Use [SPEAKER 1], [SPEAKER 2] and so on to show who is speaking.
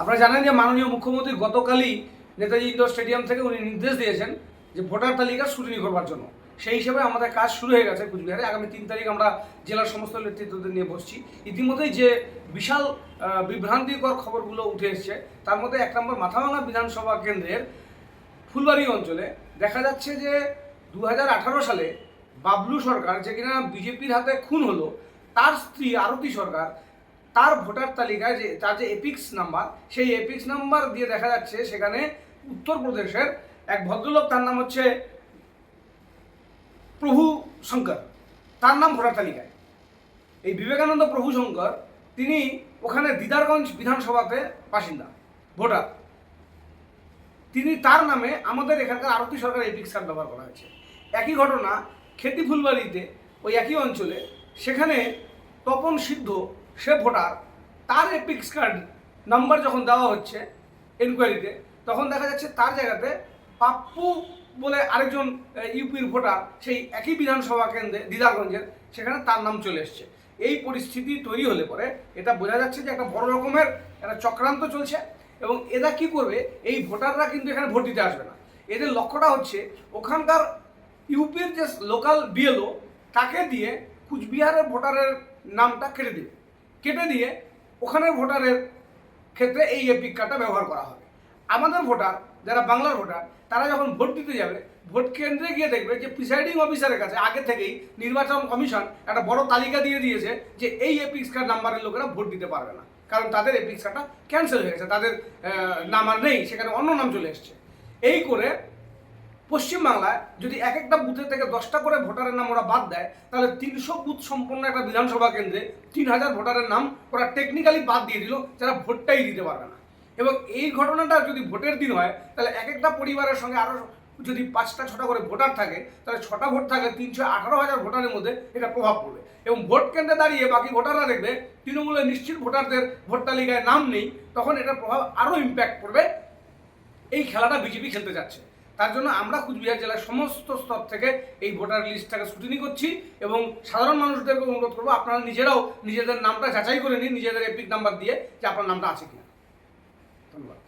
[SPEAKER 1] আপনারা জানেন যে মাননীয় মুখ্যমন্ত্রী গতকালই নেতাজি ইন্ডোর স্টেডিয়াম থেকে উনি নির্দেশ দিয়েছেন যে ভোটার তালিকা স্ক্রুটিনি করবার জন্য। সেই হিসেবে আমাদের কাজ শুরু হয়ে গেছে কুচবিহারে। আগামী তিন তারিখ আমরা জেলার সমস্ত নেতৃত্বদের নিয়ে বসছি। ইতিমধ্যেই যে বিশাল বিভ্রান্তিকর খবরগুলো উঠে এসছে, তার মধ্যে এক নম্বর মাথাভাঙা বিধানসভা কেন্দ্রের ফুলবাড়ি অঞ্চলে দেখা যাচ্ছে যে দু হাজার আঠারো সালে বাবলু সরকার, যে কিনা বিজেপির হাতে খুন হলো, তার স্ত্রী আরতি সরকার তার ভোটার তালিকায় যে, তার যে এপিক্স নাম্বার, সেই এপিক্স নাম্বার দিয়ে দেখা যাচ্ছে সেখানে উত্তরপ্রদেশের এক ভদ্রলোক, তার নাম হচ্ছে প্রভু শঙ্কর। তার নাম ভোটার তালিকায়। এই বিবেকানন্দ প্রভু শঙ্কর, তিনি ওখানে দিদারগঞ্জ বিধানসভাতে বাসিন্দা, ভোটার। তিনি তার নামে আমাদের এখানকার আরতি সরকার এপিক্স কার্ড ব্যবহার করা হয়েছে। একই ঘটনা খেতি ফুলবাড়িতে, ওই একই অঞ্চলে, সেখানে তপন সিদ্ধ সে ভোটার, তার এপিক্স কার্ড নাম্বার যখন দেওয়া হচ্ছে এনকোয়ারিতে তখন দেখা যাচ্ছে তার জায়গাতে পাপ্পু বলে আরেকজন ইউপির ভোটার, সেই একই বিধানসভা কেন্দ্রে, দিদারগঞ্জের, সেখানে তার নাম চলে এসছে। এই পরিস্থিতি তৈরি হলে পরে এটা বোঝা যাচ্ছে যে একটা বড় রকমের একটা চক্রান্ত চলছে এবং এরা কি করবে, এই ভোটাররা কিন্তু এখানে ভোট দিতে আসবে না। এদের লক্ষ্যটা হচ্ছে ওখানকার ইউপির যে লোকাল বিএলও তাকে দিয়ে কুচবিহারের ভোটারের নামটা কেটে দেবে। কেটে দিয়ে ওখানের ভোটারের ক্ষেত্রে এই এপিক কার্ডটা ব্যবহার করা হবে। আমাদের ভোটার, যারা বাংলার ভোটার, তারা যখন ভোট দিতে যাবে, ভোট কেন্দ্রে গিয়ে দেখবে যে প্রিসাইডিং অফিসারের কাছে আগে থেকেই নির্বাচন কমিশন একটা বড় তালিকা দিয়ে দিয়েছে যে এই এপিক্স কার্ড নাম্বারের লোকেরা ভোট দিতে পারবে না। কারণ তাদের এপিক্স কার্ডটা ক্যান্সেল হয়ে গেছে, তাদের নাম আর নেই, সেখানে অন্য নাম চলে এসছে। এই করে পশ্চিমবাংলায় যদি এক একটা বুথে থেকে দশটা করে ভোটারের নাম ওরা বাদ দেয়, তাহলে তিনশো বুথ সম্পন্ন একটা বিধানসভা কেন্দ্রে তিন হাজার ভোটারের নাম ওরা টেকনিক্যালি বাদ দিয়ে দিল, যারা ভোটটাই দিতে পারবে না। এবং এই ঘটনাটা যদি ভোটের দিন হয়, তাহলে এক একটা পরিবারের সঙ্গে আরও যদি পাঁচটা ছটা করে ভোটার থাকে, তাহলে ছটা ভোট থাকে তিনশো আঠারো হাজার ভোটারের মধ্যে এটা প্রভাব পড়বে। এবং ভোট কেন্দ্রে দাঁড়িয়ে বাকি ভোটাররা দেখবে তৃণমূলের নিশ্চিত ভোটারদের ভোট তালিকায় নাম নেই, তখন এটার প্রভাব আরও ইম্প্যাক্ট পড়বে। এই খেলাটা বিজেপি খেলতে যাচ্ছে তার জন্য আমরা কুচবিহার জেলার সমস্ত স্তর থেকে এই ভোটার লিস্টটাকে স্ক্রুটিনি করছি এবং সাধারণ মানুষদেরকে অনুরোধ করব, আপনারা নিজেরাও নিজেদের নামটা যাচাই করে নিন, নিজেদের এপিক নাম্বার দিয়ে যে আপনার নামটা আছে কিনা। ধন্যবাদ।